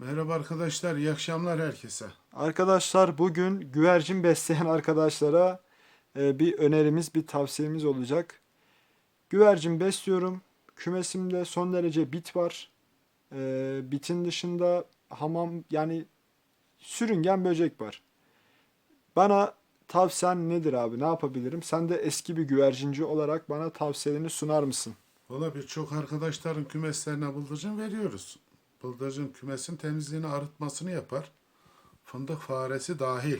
Merhaba arkadaşlar, iyi akşamlar herkese. Arkadaşlar bugün güvercin besleyen arkadaşlara e, bir önerimiz, bir tavsiyemiz olacak. Güvercin besliyorum. Kümesimde son derece bit var. E, bitin dışında hamam yani sürüngen böcek var. Bana tavsiyen nedir abi? Ne yapabilirim? Sen de eski bir güvercinci olarak bana tavsiyelerini sunar mısın? Valla birçok arkadaşların kümeslerine bıldırcın veriyoruz. Bıldırcın kümesin temizliğini, arıtmasını yapar. Fındık faresi dahil.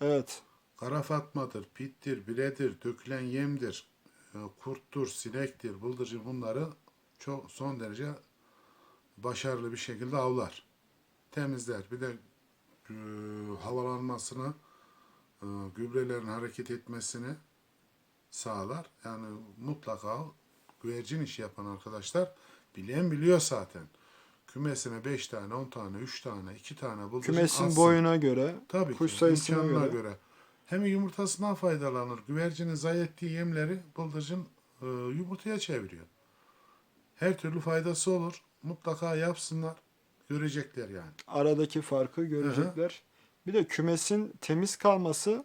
Evet. Kara fatmadır, pittir, biredir, dökülen yemdir, e, kurttur, sinektir, bıldırcın bunları çok son derece başarılı bir şekilde avlar. Temizler. Bir de e, havalanmasını, e, gübrelerin hareket etmesini sağlar. Yani mutlaka güvercin işi yapan arkadaşlar bilen biliyor zaten. Kümesine 5 tane, 10 tane, 3 tane, 2 tane bıldırcın Kümesin boyuna göre, Tabii kuş ki, sayısına imkanına göre. göre. Hem yumurtasından faydalanır. Güvercinin zayi ettiği yemleri bıldırcın e, yumurtaya çeviriyor. Her türlü faydası olur. Mutlaka yapsınlar. Görecekler yani. aradaki farkı görecekler. Bir de kümesin temiz kalması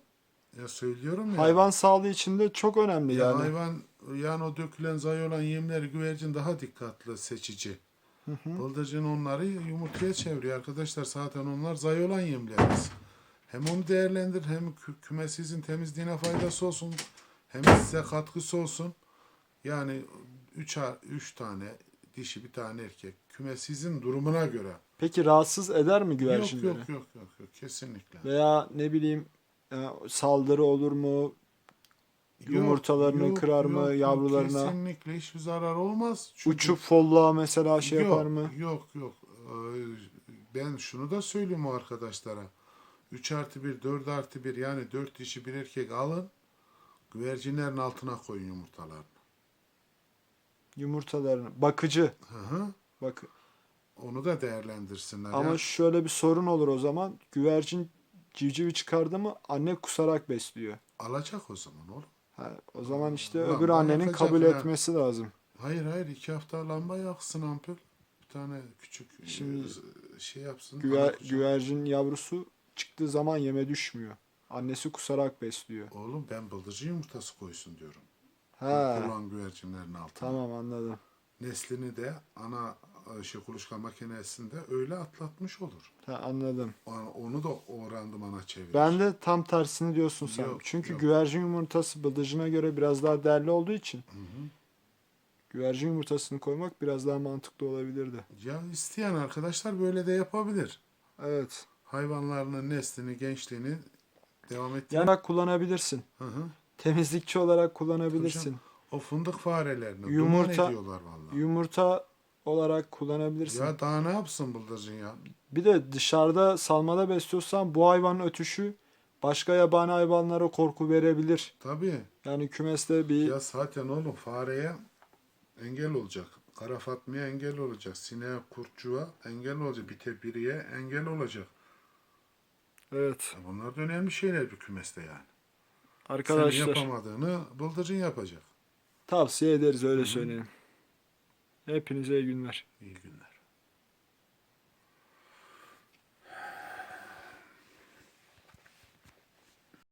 Ya söylüyorum ya. hayvan sağlığı için de çok önemli ya yani. hayvan yani o dökülen zayi olan yemleri güvercin daha dikkatli seçici. Bıldırcın onları yumurtaya çeviriyor arkadaşlar. Zaten onlar zayi olan yemlerimiz. Hem onu değerlendir hem kü- kümesinizin temizliğine faydası olsun. Hem size katkısı olsun. Yani 3 üç tane dişi bir tane erkek. Kümesinizin durumuna göre. Peki rahatsız eder mi Yok güvercinleri? yok yok yok yok kesinlikle. Veya ne bileyim e, saldırı olur mu? Yumurtalarını kırar mı, yavrularına? Kesinlikle hiçbir zarar olmaz. Çünkü- Uçup folluğa mesela şey yok, yapar mı? Yok yok. Ee, Ben şunu da söyleyeyim o arkadaşlara. 3 artı 1, 4 artı 1 yani 4 dişi bir erkek alın. Güvercinlerin altına koyun yumurtalarını. Yumurtalarını. Bakıcı. Hı hı. Bak. Onu da değerlendirsinler. Ama ya. şöyle bir sorun olur o zaman. Güvercin civcivi çıkardı mı anne kusarak besliyor. Alacak o zaman oğlum. Ha, o zaman işte Ulan öbür annenin kabul ya. etmesi lazım. Hayır hayır iki hafta lamba yaksın ampul. Bir tane küçük Şimdi e, şey yapsın. Güver, güvercin yavrusu çıktığı zaman yeme düşmüyor. Annesi kusarak besliyor. Oğlum ben bıldırcın yumurtası koysun diyorum. Ha, Kullan güvercinlerin altına. tamam anladım. neslini de ana şey kuluçka makinesinde öyle atlatmış olur. Ha, anladım. Onu- da o randımana çevirir. Ben de tam tersini diyorsun sen. Yok, Çünkü yok. güvercin yumurtası bıldırcına göre biraz daha değerli olduğu için güvercin yumurtasını koymak biraz daha mantıklı olabilirdi. Ya isteyen arkadaşlar böyle de yapabilir. Evet. Hayvanlarının neslini, gençliğini devam ettirmek. Yani kullanabilirsin. Hı hı. Temizlikçi olarak kullanabilirsin. canım. O fındık farelerini Yumurta- ediyorlar vallahi. Yumurta olarak kullanabilirsin. Ya daha ne yapsın bıldırcın ya? Bir de dışarıda salmada besliyorsan bu hayvanın ötüşü başka yabani hayvanlara korku verebilir. Tabii. Yani kümeste bir Ya zaten oğlum fareye engel olacak. Kara Fatma'ya engel olacak. Sineğe, kurtçuğa engel olacak. Bite biriye engel olacak. evet Ya Bunlar da önemli şeyler bir kümeste yani. Senin arkadaşlar yapamadığını bıldırcın yapacak. tavsiye ederiz öyle söyleyelim. Hepinize iyi günler. İyi günler.